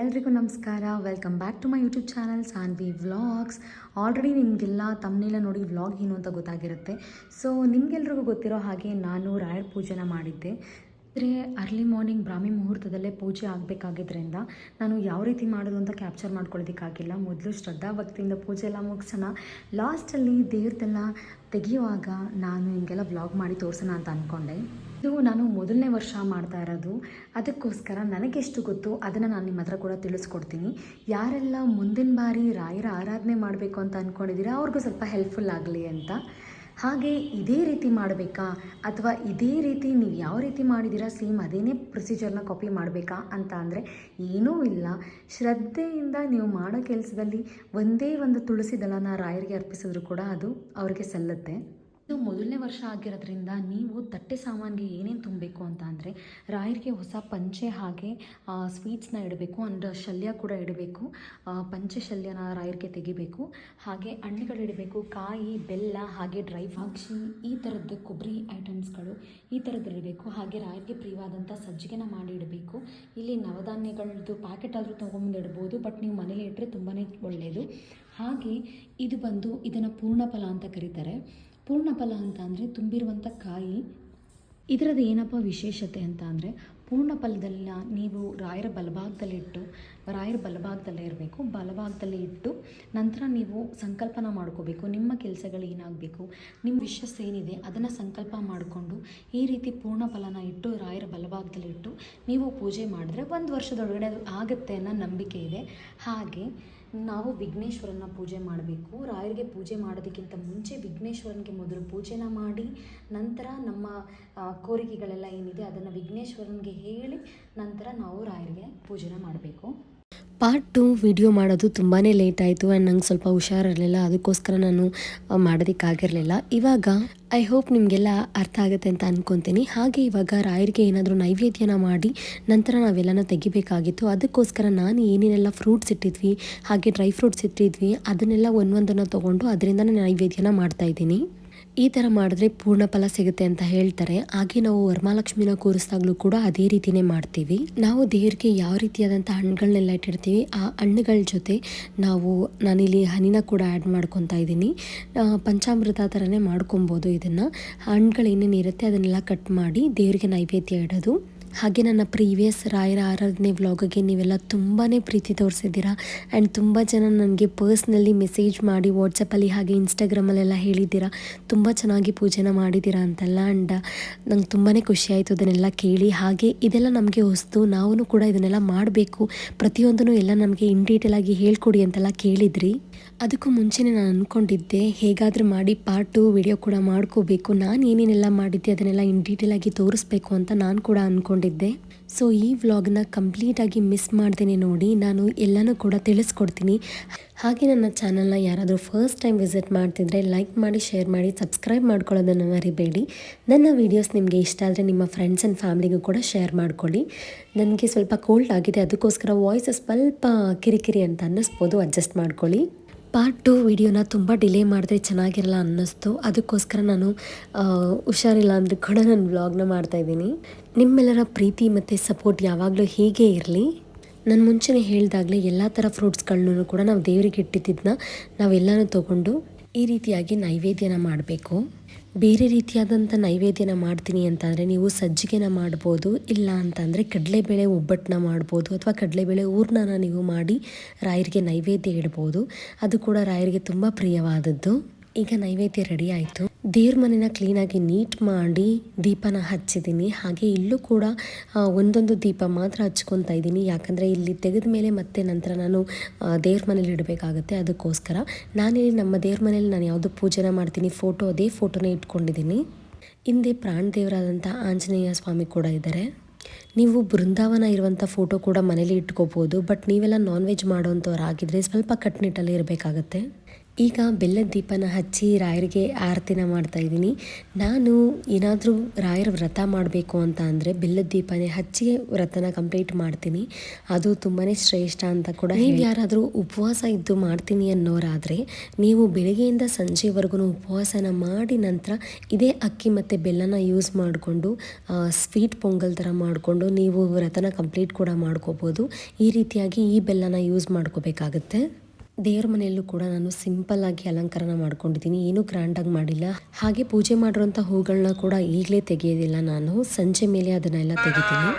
ಎಲ್ರಿಗೂ ನಮಸ್ಕಾರ. Welcome back to my YouTube channel Sanvi vlogs already ನಿಮಗೆಲ್ಲ ತಮ್ಮನೆಲ್ಲ ನೋಡಿ ವ್ಲಾಗ್ ಏನು ಅಂತ ಗೊತ್ತಾಗಿರುತ್ತೆ. ಸೊ ನಿಮಗೆಲ್ರಿಗೂ ಗೊತ್ತಿರೋ ಹಾಗೆ ನಾನು ರಾಯರ್ ಪೂಜೆನ ಮಾಡಿದ್ದೆ. ಅಂದರೆ ಅರ್ಲಿ ಮಾರ್ನಿಂಗ್ ಬ್ರಾಹ್ಮಿ ಮುಹೂರ್ತದಲ್ಲೇ ಪೂಜೆ ಆಗಬೇಕಾಗಿದ್ದರಿಂದ ನಾನು ಯಾವ ರೀತಿ ಮಾಡೋದು ಅಂತ ಕ್ಯಾಪ್ಚರ್ ಮಾಡ್ಕೊಳ್ಳೋದಕ್ಕಾಗಿಲ್ಲ ಮೊದಲು ಶ್ರದ್ಧಾ ಭಕ್ತಿಯಿಂದ ಪೂಜೆ ಎಲ್ಲ ಮುಗಿಸೋಣ. ಲಾಸ್ಟಲ್ಲಿ ದೇವ್ರದ್ದೆಲ್ಲ ತೆಗೆಯುವಾಗ ನಾನು ನಿಮಗೆಲ್ಲ ವ್ಲಾಗ್ ಮಾಡಿ ತೋರಿಸೋಣ ಅಂತ ಅಂದ್ಕೊಂಡೆ ಇದು ನಾನು ಮೊದಲನೇ ವರ್ಷ ಮಾಡ್ತಾ ಇರೋದು. ಅದಕ್ಕೋಸ್ಕರ ನನಗೆಷ್ಟು ಗೊತ್ತು ಅದನ್ನು ನಾನು ನಿಮ್ಮ ಹತ್ರ ಕೂಡ ತಿಳಿಸ್ಕೊಡ್ತೀನಿ. ಯಾರೆಲ್ಲ ಮುಂದಿನ ಬಾರಿ ರಾಯರ ಆರಾಧನೆ ಮಾಡಬೇಕು ಅಂತ ಅಂದ್ಕೊಂಡಿದ್ದೀರಾ ಅವ್ರಿಗೂ ಸ್ವಲ್ಪ ಹೆಲ್ಪ್ಫುಲ್ ಆಗಲಿ ಅಂತ. ಹಾಗೆ ಇದೇ ರೀತಿ ಮಾಡಬೇಕಾ? ಅಥವಾ ಇದೇ ರೀತಿ ನೀವು ಯಾವ ರೀತಿ ಮಾಡಿದ್ದೀರಾ ಸೇಮ್ ಅದೇನೇ ಪ್ರೊಸೀಜರ್ನ ಕಾಪಿ ಮಾಡಬೇಕಾ? ಅಂತ ಅಂದರೆ ಏನೂ ಇಲ್ಲ. ಶ್ರದ್ಧೆಯಿಂದ ನೀವು ಮಾಡೋ ಕೆಲಸದಲ್ಲಿ ಒಂದೇ ಒಂದು ತುಳಸಿ ದಳನ ರಾಯರಿಗೆ ಅರ್ಪಿಸಿದ್ರು ಕೂಡ ಅದು ಅವರಿಗೆ ಸಲ್ಲುತ್ತೆ. ಇದು ಮೊದಲನೇ ವರ್ಷ ಆಗಿರೋದ್ರಿಂದ ನೀವು ತಟ್ಟೆ ಸಾಮಾನಿಗೆ ಏನೇನು ತುಂಬಬೇಕು ಅಂತ ಅಂದರೆ ರಾಯರಿಗೆ ಹೊಸ ಪಂಚೆ ಹಾಗೆ ಸ್ವೀಟ್ಸ್ನ ಇಡಬೇಕು ಅಂಡ್ ಶಲ್ಯ ಕೂಡ ಇಡಬೇಕು ಪಂಚೆ ಶಲ್ಯನ ರಾಯರಿಗೆ ತೆಗಿಬೇಕು. ಹಾಗೆ ಹಣ್ಣುಗಳು ಇಡಬೇಕು, ಕಾಯಿ, ಬೆಲ್ಲ, ಹಾಗೆ ಡ್ರೈ ಫ್ರಾಕ್ಷಿ ಈ ಥರದ್ದು ಕೊಬ್ಬರಿ ಐಟಮ್ಸ್ಗಳು ಈ ಥರದ್ದು ಇಡಬೇಕು. ಹಾಗೆ ರಾಯರಿಗೆ ಪ್ರಿಯವಾದಂಥ ಸಜ್ಜಿಗೆನ ಮಾಡಿ ಇಡಬೇಕು. ಇಲ್ಲಿ ನವಧಾನ್ಯಗಳದ್ದು ಪ್ಯಾಕೆಟ್ ಆದರೂ ತೊಗೊಂಬಂದು ಇಡ್ಬೋದು ಬಟ್ ನೀವು ಮನೇಲಿ ಇಟ್ಟರೆ ತುಂಬಾ ಒಳ್ಳೆಯದು ಹಾಗೆ ಇದು ಬಂದು ಇದನ್ನು ಪೂರ್ಣಫಲ ಅಂತ ಕರೀತಾರೆ. ಪೂರ್ಣಫಲ ಅಂತ ಅಂದರೆ ತುಂಬಿರುವಂಥ ಕಾಯಿ. ಇದರದ್ದು ಏನಪ್ಪ ವಿಶೇಷತೆ ಅಂತ ಅಂದರೆ ಪೂರ್ಣ ಫಲದಲ್ಲ ನೀವು ರಾಯರ ಬಲಭಾಗದಲ್ಲಿ ಇಟ್ಟು, ರಾಯರ ಬಲಭಾಗದಲ್ಲೇ ಇರಬೇಕು. ಬಲಭಾಗದಲ್ಲಿ ಇಟ್ಟು ನಂತರ ನೀವು ಸಂಕಲ್ಪನ ಮಾಡ್ಕೋಬೇಕು. ನಿಮ್ಮ ಕೆಲಸಗಳು ಏನಾಗಬೇಕು, ನಿಮ್ಮ ವಿಶಸ್ ಏನಿದೆ ಅದನ್ನು ಸಂಕಲ್ಪ ಮಾಡಿಕೊಂಡು ಈ ರೀತಿ ಪೂರ್ಣ ಫಲನ ಇಟ್ಟು, ರಾಯರ ಬಲಭಾಗದಲ್ಲಿ ಇಟ್ಟು ನೀವು ಪೂಜೆ ಮಾಡಿದ್ರೆ ಒಂದು ವರ್ಷದೊಳಗಡೆ ಅದು ಆಗುತ್ತೆ ಅನ್ನೋ ನಂಬಿಕೆ ಇದೆ. ಹಾಗೆ ನಾವು ವಿಘ್ನೇಶ್ವರನ ಪೂಜೆ ಮಾಡಬೇಕು. ರಾಯರಿಗೆ ಪೂಜೆ ಮಾಡೋದಕ್ಕಿಂತ ಮುಂಚೆ ವಿಘ್ನೇಶ್ವರನಿಗೆ ಮೊದಲು ಪೂಜೆನ ಮಾಡಿ, ನಂತರ ನಮ್ಮ ಕೋರಿಕೆಗಳೆಲ್ಲ ಏನಿದೆ ಅದನ್ನು ವಿಘ್ನೇಶ್ವರನಿಗೆ ಹೇಳಿ, ನಂತರ ನಾವು ರಾಯರಿಗೆ ಪೂಜೆನ ಮಾಡಬೇಕು. ಪಾರ್ಟ್ ಟು ವಿಡಿಯೋ ಮಾಡೋದು ತುಂಬಾ ಲೇಟ್ ಆಯಿತು ಆ್ಯಂಡ್ ನಂಗೆ ಸ್ವಲ್ಪ ಹುಷಾರಿರಲಿಲ್ಲ. ಅದಕ್ಕೋಸ್ಕರ ನಾನು ಮಾಡೋದಕ್ಕಾಗಿರಲಿಲ್ಲ. ಇವಾಗ ಐ ಹೋಪ್ ನಿಮಗೆಲ್ಲ ಅರ್ಥ ಆಗುತ್ತೆ ಅಂತ ಅಂದ್ಕೊತೀನಿ ಹಾಗೆ ಇವಾಗ ರಾಯರಿಗೆ ಏನಾದರೂ ನೈವೇದ್ಯನ ಮಾಡಿ, ನಂತರ ನಾವೆಲ್ಲನ ತೆಗಿಬೇಕಾಗಿತ್ತು. ಅದಕ್ಕೋಸ್ಕರ ನಾನು ಏನೇನೆಲ್ಲ ಫ್ರೂಟ್ಸ್ ಇಟ್ಟಿದ್ವಿ, ಹಾಗೆ ಡ್ರೈ ಫ್ರೂಟ್ಸ್ ಇಟ್ಟಿದ್ವಿ, ಅದನ್ನೆಲ್ಲ ಒಂದೊಂದನ್ನು ತೊಗೊಂಡು ಅದರಿಂದನೇ ನೈವೇದ್ಯನ ಮಾಡ್ತಾಯಿದ್ದೀನಿ ಈ ಥರ ಮಾಡಿದ್ರೆ ಪೂರ್ಣ ಫಲ ಸಿಗುತ್ತೆ ಅಂತ ಹೇಳ್ತಾರೆ. ಹಾಗೆ ನಾವು ವರಮಹಾಲಕ್ಷ್ಮಿನ ಕೂರಿಸಿದಾಗಲೂ ಕೂಡ ಅದೇ ರೀತಿನೇ ಮಾಡ್ತೀವಿ. ನಾವು ದೇವ್ರಿಗೆ ಯಾವ ರೀತಿಯಾದಂಥ ಹಣ್ಣುಗಳನ್ನೆಲ್ಲ ಇಟ್ಟಿರ್ತೀವಿ, ಆ ಹಣ್ಣುಗಳ ಜೊತೆ ನಾವು ನಾನಿಲ್ಲಿ ಹನಿನ ಕೂಡ ಆ್ಯಡ್ ಮಾಡ್ಕೊತಾ ಇದ್ದೀನಿ. ಪಂಚಾಮೃತ ಥರನೇ ಮಾಡ್ಕೊಬೋದು ಇದನ್ನು. ಇರುತ್ತೆ ಅದನ್ನೆಲ್ಲ ಕಟ್ ಮಾಡಿ ದೇವರಿಗೆ ನೈವೇದ್ಯ ಇಡೋದು. ಹಾಗೆ ನನ್ನ ಪ್ರೀವಿಯಸ್ ರಾಯರ ಆರಾಧನೆ ವ್ಲಾಗಿಗೆ ನೀವೆಲ್ಲ ತುಂಬಾ ಪ್ರೀತಿ ತೋರಿಸಿದ್ದೀರಾ? ಆ್ಯಂಡ್ ತುಂಬ ಜನ ನನಗೆ ಪರ್ಸ್ನಲ್ಲಿ ಮೆಸೇಜ್ ಮಾಡಿ ವಾಟ್ಸಪ್ಪಲ್ಲಿ ಹಾಗೆ ಇನ್ಸ್ಟಾಗ್ರಾಮಲ್ಲೆಲ್ಲ ಹೇಳಿದ್ದೀರಾ? ತುಂಬ ಚೆನ್ನಾಗಿ ಪೂಜೆನ ಮಾಡಿದ್ದೀರಾ ಅಂತೆಲ್ಲ? ಆ್ಯಂಡ್ ನಂಗೆ ತುಂಬಾ ಖುಷಿ ಆಯಿತು ಅದನ್ನೆಲ್ಲ ಕೇಳಿ. ಹಾಗೆ ಇದೆಲ್ಲ ನಮಗೆ ಹೊಸ್ತು ನಾವು ಕೂಡ ಇದನ್ನೆಲ್ಲ ಮಾಡಬೇಕು. ಪ್ರತಿಯೊಂದನ್ನು ಎಲ್ಲ ನಮಗೆ ಇನ್ ಡೀಟೇಲಾಗಿ ಹೇಳ್ಕೊಡಿ ಅಂತೆಲ್ಲ ಕೇಳಿದ್ರಿ. ಅದಕ್ಕೂ ಮುಂಚೆನೇ ನಾನು ಅಂದ್ಕೊಂಡಿದ್ದೆ ಹೇಗಾದರೂ ಮಾಡಿ ಪಾರ್ಟ್ ಟು ವಿಡಿಯೋ ಕೂಡ ಮಾಡ್ಕೋಬೇಕು. ನಾನು ಏನೇನೆಲ್ಲ ಮಾಡಿದ್ದೆ ಅದನ್ನೆಲ್ಲ ಇನ್ ಡೀಟೇಲ್ ಆಗಿ ತೋರಿಸ್ಬೇಕು ಅಂತ ನಾನು ಕೂಡ ಅಂದ್ಕೊಂಡಿದ್ದೆ ಸೊ ಈ ವ್ಲಾಗ್ನ ಕಂಪ್ಲೀಟಾಗಿ ಮಿಸ್ ಮಾಡ್ದೇನೆ ನೋಡಿ, ನಾನು ಎಲ್ಲನೂ ಕೂಡ ತಿಳಿಸ್ಕೊಡ್ತೀನಿ. ಹಾಗೆ ನನ್ನ ಚಾನಲ್ನ ಯಾರಾದರೂ ಫಸ್ಟ್ ಟೈಮ್ ವಿಸಿಟ್ ಮಾಡ್ತಿದ್ರೆ ಲೈಕ್ ಮಾಡಿ ಶೇರ್ ಮಾಡಿ ಸಬ್ಸ್ಕ್ರೈಬ್ ಮಾಡ್ಕೊಳ್ಳೋದನ್ನು ಮರಿಬೇಡಿ. ನನ್ನ ವೀಡಿಯೋಸ್ ನಿಮಗೆ ಇಷ್ಟ ಆದರೆ ನಿಮ್ಮ ಫ್ರೆಂಡ್ಸ್ ಆ್ಯಂಡ್ ಫ್ಯಾಮಿಲಿಗೂ ಕೂಡ ಶೇರ್ ಮಾಡ್ಕೊಳ್ಳಿ. ನನಗೆ ಸ್ವಲ್ಪ ಕೋಲ್ಡ್ ಆಗಿದೆ, ಅದಕ್ಕೋಸ್ಕರ ವಾಯ್ಸ್ ಸ್ವಲ್ಪ ಕಿರಿಕಿರಿ ಅಂತ ಅನ್ನಿಸ್ಬೋದು ಅಡ್ಜಸ್ಟ್ ಮಾಡ್ಕೊಳ್ಳಿ. ಪಾರ್ಟ್ ಟು ವಿಡಿಯೋನ ತುಂಬ ಡಿಲೇ ಮಾಡಿದ್ರೆ ಚೆನ್ನಾಗಿರಲ್ಲ ಅನ್ನಿಸ್ತು. ಅದಕ್ಕೋಸ್ಕರ ನಾನು ಹುಷಾರಿಲ್ಲ ಅಂದರೂ ಕೂಡ ನಾನು ವ್ಲಾಗ್ನ ಮಾಡ್ತಾಯಿದ್ದೀನಿ ನಿಮ್ಮೆಲ್ಲರ ಪ್ರೀತಿ ಮತ್ತು ಸಪೋರ್ಟ್ ಯಾವಾಗಲೂ ಹೀಗೆ ಇರಲಿ. ನಾನು ಮುಂಚೆನೇ ಹೇಳಿದಾಗಲೇ ಎಲ್ಲ ಥರ ಫ್ರೂಟ್ಸ್ಗಳನ್ನೂ ಕೂಡ ನಾವು ದೇವರಿಗೆ ಇಟ್ಟಿದ್ದನ್ನ ನಾವೆಲ್ಲನೂ ತೊಗೊಂಡು ಈ ರೀತಿಯಾಗಿ ನೈವೇದ್ಯನ ಮಾಡಬೇಕು. ಬೇರೆ ರೀತಿಯಾದಂಥ ನೈವೇದ್ಯನ ಮಾಡ್ತೀನಿ ಅಂತಂದರೆ ನೀವು ಸಜ್ಜಿಗೆನ ಮಾಡ್ಬೋದು, ಇಲ್ಲ ಅಂತಂದರೆ ಕಡಲೆಬೇಳೆ ಒಬ್ಬಟ್ಟನ್ನ ಮಾಡ್ಬೋದು ಅಥವಾ ಕಡಲೆಬೇಳೆ ಹೂರ್ಣನ ನೀವು ಮಾಡಿ ರಾಯರಿಗೆ ನೈವೇದ್ಯ ಇಡ್ಬೋದು. ಅದು ಕೂಡ ರಾಯರಿಗೆ ತುಂಬ ಪ್ರಿಯವಾದದ್ದು. ಈಗ ನೈವೇದ್ಯ ರೆಡಿ ಆಯಿತು. ದೇವ್ರ ಮನೆನ ಕ್ಲೀನಾಗಿ ನೀಟ್ ಮಾಡಿ ದೀಪನ ಹಚ್ಚಿದ್ದೀನಿ. ಹಾಗೆ ಇಲ್ಲೂ ಕೂಡ ಒಂದೊಂದು ದೀಪ ಮಾತ್ರ ಹಚ್ಕೊತಾ ಇದ್ದೀನಿ. ಯಾಕಂದರೆ ಇಲ್ಲಿ ತೆಗೆದ ಮೇಲೆ ಮತ್ತೆ ನಂತರ ನಾನು ದೇವ್ರ ಮನೇಲಿ ಇಡಬೇಕಾಗುತ್ತೆ. ಅದಕ್ಕೋಸ್ಕರ ನಾನಿಲ್ಲಿ ನಮ್ಮ ದೇವ್ರ ಮನೇಲಿ ನಾನು ಯಾವುದು ಪೂಜೆನ ಮಾಡ್ತೀನಿ, ಫೋಟೋ, ಅದೇ ಫೋಟೋನೇ ಇಟ್ಕೊಂಡಿದ್ದೀನಿ. ಹಿಂದೆ ಪ್ರಾಣ ದೇವರಾದಂಥ ಆಂಜನೇಯ ಸ್ವಾಮಿ ಕೂಡ ಇದ್ದಾರೆ. ನೀವು ಬೃಂದಾವನ ಇರುವಂಥ ಫೋಟೋ ಕೂಡ ಮನೇಲಿ ಇಟ್ಕೋಬೋದು. ಬಟ್ ನೀವೆಲ್ಲ ನಾನ್ ವೆಜ್ ಮಾಡೋವಂಥವ್ರು ಆಗಿದ್ರೆ ಸ್ವಲ್ಪ ಕಟ್ನಿಟ್ಟಲ್ಲಿ ಇರಬೇಕಾಗತ್ತೆ. ಈಗ ಬೆಲ್ಲದ ದೀಪನ ಹಚ್ಚಿ ರಾಯರಿಗೆ ಆರತಿನ ಮಾಡ್ತಾ ಇದ್ದೀನಿ. ನಾನು ಏನಾದರೂ ರಾಯರ ವ್ರತ ಮಾಡಬೇಕು ಅಂತ ಅಂದರೆ ಬೆಲ್ಲದ ದೀಪನೇ ಹಚ್ಚಿ ವ್ರತನ ಕಂಪ್ಲೀಟ್ ಮಾಡ್ತೀನಿ. ಅದು ತುಂಬಾ ಶ್ರೇಷ್ಠ ಅಂತ ಕೂಡ ನೀವು ಯಾರಾದರೂ ಉಪವಾಸ ಇದ್ದು ಮಾಡ್ತೀನಿ ಅನ್ನೋರಾದರೆ ನೀವು ಬೆಳಗ್ಗೆಯಿಂದ ಸಂಜೆವರೆಗೂ ಉಪವಾಸನ ಮಾಡಿ ನಂತರ ಇದೇ ಅಕ್ಕಿ ಮತ್ತು ಬೆಲ್ಲನ ಯೂಸ್ ಮಾಡಿಕೊಂಡು ಸ್ವೀಟ್ ಪೊಂಗಲ್ ಥರ ಮಾಡಿಕೊಂಡು ನೀವು ವ್ರತನ ಕಂಪ್ಲೀಟ್ ಕೂಡ ಮಾಡ್ಕೋಬೋದು. ಈ ರೀತಿಯಾಗಿ ಈ ಬೆಲ್ಲನ ಯೂಸ್ ಮಾಡ್ಕೋಬೇಕಾಗತ್ತೆ. ದೇವ್ರ ಮನೆಯಲ್ಲೂ ಕೂಡ ನಾನು ಸಿಂಪಲ್ ಆಗಿ ಅಲಂಕಾರನ ಮಾಡ್ಕೊಂಡಿದ್ದೀನಿ. ಏನೂ ಗ್ರ್ಯಾಂಡಾಗಿ ಮಾಡಿಲ್ಲ. ಹಾಗೆ ಪೂಜೆ ಮಾಡಿರೋಂಥ ಹೂಗಳನ್ನ ಕೂಡ ಈಗಲೇ ತೆಗೆಯೋದಿಲ್ಲ ನಾನು. ಸಂಜೆ ಮೇಲೆ ಅದನ್ನೆಲ್ಲ ತೆಗಿತೀನಿ.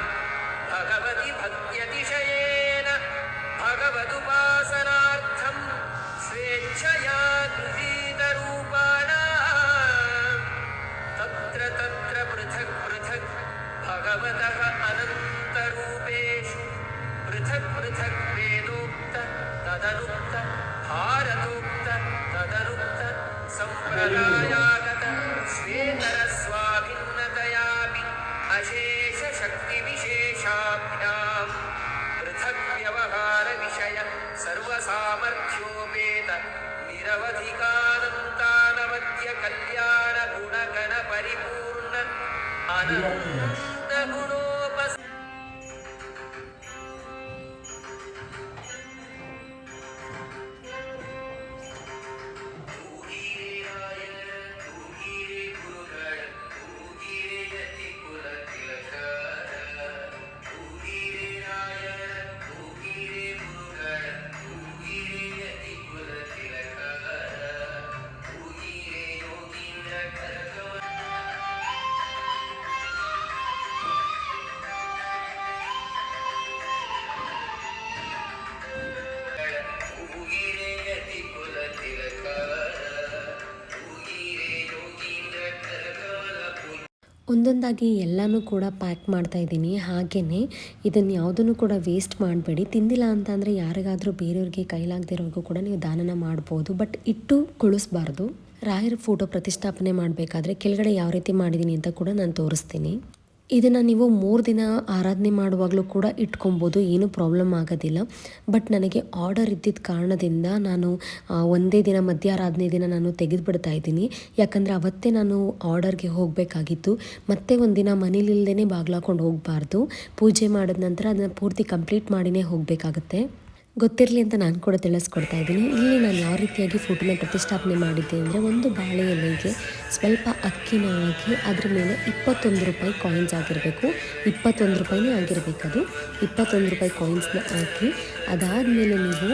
ेतरस्वाभिन्नतया अशेषशक्तिविशेषाभ्याम् पृथ्व्यवहारविषय सर्वसामर्थ्योपेत निरवधिकानन्तानवद्य कल्याणगुणगणपरिपूर्ण अनन्तगुणो ಒಂದೊಂದಾಗಿ ಎಲ್ಲನೂ ಕೂಡ ಪ್ಯಾಕ್ ಮಾಡ್ತಾ ಇದ್ದೀನಿ. ಹಾಗೆಯೇ ಇದನ್ನು ಯಾವುದನ್ನು ಕೂಡ ವೇಸ್ಟ್ ಮಾಡಬೇಡಿ. ತಿಂದಿಲ್ಲ ಅಂತ ಅಂದರೆ ಯಾರಿಗಾದರೂ ಬೇರೆಯವ್ರಿಗೆ ಕೈಲಾಗದಿರೋರಿಗೂ ಕೂಡ ನೀವು ದಾನನ ಮಾಡ್ಬೋದು. ಬಟ್ ಇಟ್ಟು ಕುಳಿಸ್ಬಾರ್ದು. ರಾಯರ ಫೋಟೋ ಪ್ರತಿಷ್ಠಾಪನೆ ಮಾಡಬೇಕಾದ್ರೆ ಕೆಳಗಡೆ ಯಾವ ರೀತಿ ಮಾಡಿದ್ದೀನಿ ಅಂತ ಕೂಡ ನಾನು ತೋರಿಸ್ತೀನಿ. ಇದನ್ನು ನೀವು ಮೂರು ದಿನ ಆರಾಧನೆ ಮಾಡುವಾಗಲೂ ಕೂಡ ಇಟ್ಕೊಬೋದು, ಏನೂ ಪ್ರಾಬ್ಲಮ್ ಆಗೋದಿಲ್ಲ. ಬಟ್ ನನಗೆ ಆರ್ಡರ್ ಇದ್ದಿದ್ದ ಕಾರಣದಿಂದ ನಾನು ಒಂದೇ ದಿನ ಮಧ್ಯ ಆರಾಧನೆ ದಿನ ನಾನು ತೆಗೆದುಬಿಡ್ತಾ ಇದ್ದೀನಿ. ಯಾಕಂದರೆ ಅವತ್ತೇ ನಾನು ಆರ್ಡರ್ಗೆ ಹೋಗಬೇಕಾಗಿತ್ತು. ಮತ್ತೆ ಒಂದಿನ ಮನೇಲಿಲ್ಲದೇ ಬಾಗ್ಲಾಕೊಂಡು ಹೋಗಬಾರ್ದು. ಪೂಜೆ ಮಾಡಿದ ನಂತರ ಅದನ್ನು ಪೂರ್ತಿ ಕಂಪ್ಲೀಟ್ ಮಾಡಿನೇ ಹೋಗಬೇಕಾಗತ್ತೆ. ಗೊತ್ತಿರಲಿ ಅಂತ ನಾನು ಕೂಡ ತಿಳಿಸ್ಕೊಡ್ತಾ ಇದ್ದೀನಿ. ಇಲ್ಲಿ ನಾನು ಯಾವ ರೀತಿಯಾಗಿ ಫೋಟೋನ ಪ್ರತಿಷ್ಠಾಪನೆ ಮಾಡಿದ್ದೆ ಅಂದರೆ ಒಂದು ಬಾಳೆ ಎಲೆಗೆ ಸ್ವಲ್ಪ ಅಕ್ಕಿನ ಹಾಕಿ ಅದ್ರ ಮೇಲೆ ಇಪ್ಪತ್ತೊಂದು ರೂಪಾಯಿ ಕಾಯಿನ್ಸ್ ಆಗಿರಬೇಕು. ಇಪ್ಪತ್ತೊಂದು ರೂಪಾಯಿನೇ ಆಗಿರಬೇಕದು ಇಪ್ಪತ್ತೊಂದು ರೂಪಾಯಿ ಕಾಯಿನ್ಸ್ನ ಹಾಕಿ ಅದಾದಮೇಲೆ ನೀವು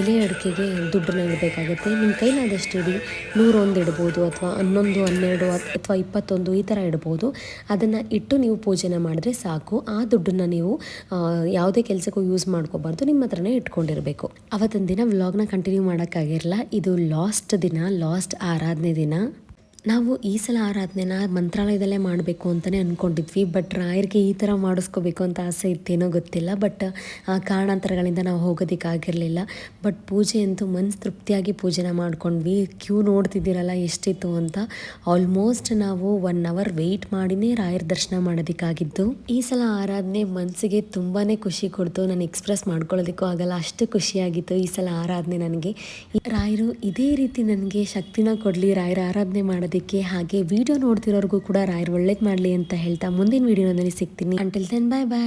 ಎಲೆ ಅಡಿಕೆಗೆ ದುಡ್ಡನ್ನ ಇಡಬೇಕಾಗುತ್ತೆ. ನಿಮ್ಮ ಕೈಲಾದಷ್ಟು ಇಡಿ. ನೂರೊಂದು ಇಡ್ಬೋದು ಅಥವಾ ಹನ್ನೊಂದು, ಹನ್ನೆರಡು ಅಥವಾ ಇಪ್ಪತ್ತೊಂದು ಈ ಥರ ಇಡ್ಬೋದು. ಅದನ್ನು ಇಟ್ಟು ನೀವು ಪೂಜೆನ ಮಾಡಿದ್ರೆ ಸಾಕು. ಆ ದುಡ್ಡನ್ನು ನೀವು ಯಾವುದೇ ಕೆಲಸಕ್ಕೂ ಯೂಸ್ ಮಾಡ್ಕೋಬಾರ್ದು. ನಿಮ್ಮ ಹತ್ರನೇ ಇಟ್ಕೊಂಡಿರಬೇಕು. ಅವತ್ತಿನ ದಿನ ವ್ಲಾಗ್ನ ಕಂಟಿನ್ಯೂ ಮಾಡೋಕ್ಕಾಗಿರಲ್ಲ. ಇದು ಲಾಸ್ಟ್ ದಿನ ಲಾಸ್ಟ್ ಆರಾಧನೆ ದಿನ. ನಾವು ಈ ಸಲ ಆರಾಧನೆನ ಮಂತ್ರಾಲಯದಲ್ಲೇ ಮಾಡಬೇಕು ಅಂತಲೇ ಅಂದ್ಕೊಂಡಿದ್ವಿ ಬಟ್ ರಾಯರಿಗೆ ಈ ಥರ ಮಾಡಿಸ್ಕೋಬೇಕು ಅಂತ ಆಸೆ ಇತ್ತೇನೋ ಗೊತ್ತಿಲ್ಲ ಬಟ್ ಆ ಕಾರಣಾಂತರಗಳಿಂದ ನಾವು ಹೋಗೋದಕ್ಕಾಗಿರಲಿಲ್ಲ ಬಟ್ ಪೂಜೆ ಅಂತೂ ಮನ್ಸು ತೃಪ್ತಿಯಾಗಿ ಪೂಜೆನ ಮಾಡ್ಕೊಂಡ್ವಿ. ಕ್ಯೂ ನೋಡ್ತಿದ್ದೀರಲ್ಲ ಎಷ್ಟಿತ್ತು ಅಂತ? ಆಲ್ಮೋಸ್ಟ್ ನಾವು ಒನ್ ಅವರ್ ವೆಯ್ಟ್ ಮಾಡಿನೇ ರಾಯರ ದರ್ಶನ ಮಾಡೋದಕ್ಕಾಗಿದ್ದು. ಈ ಸಲ ಆರಾಧನೆ ಮನಸ್ಸಿಗೆ ತುಂಬಾ ಖುಷಿ ಕೊಡ್ತು. ನಾನು ಎಕ್ಸ್ಪ್ರೆಸ್ ಮಾಡ್ಕೊಳ್ಳೋದಕ್ಕೂ ಆಗಲ್ಲ, ಅಷ್ಟು ಖುಷಿಯಾಗಿತ್ತು ಈ ಸಲ ಆರಾಧನೆ ನನಗೆ. ರಾಯರು ಇದೇ ರೀತಿ ನನಗೆ ಶಕ್ತಿನ ಕೊಡಲಿ, ರಾಯರ ಆರಾಧನೆ ಮಾಡೋದಕ್ಕೆ ಹಾಗೆ ವಿಡಿಯೋ ನೋಡ್ತಿರೋರ್ಗೂ ಕೂಡ ರಾಯರು ಒಳ್ಳೇದು ಮಾಡಲಿ ಅಂತ ಹೇಳ್ತಾ ಮುಂದಿನ ವಿಡಿಯೋನಲ್ಲಿ ಸಿಗ್ತೀನಿ. ಅಂಟಿಲ್ ದೆನ್ ಬಾಯ್ ಬಾಯ್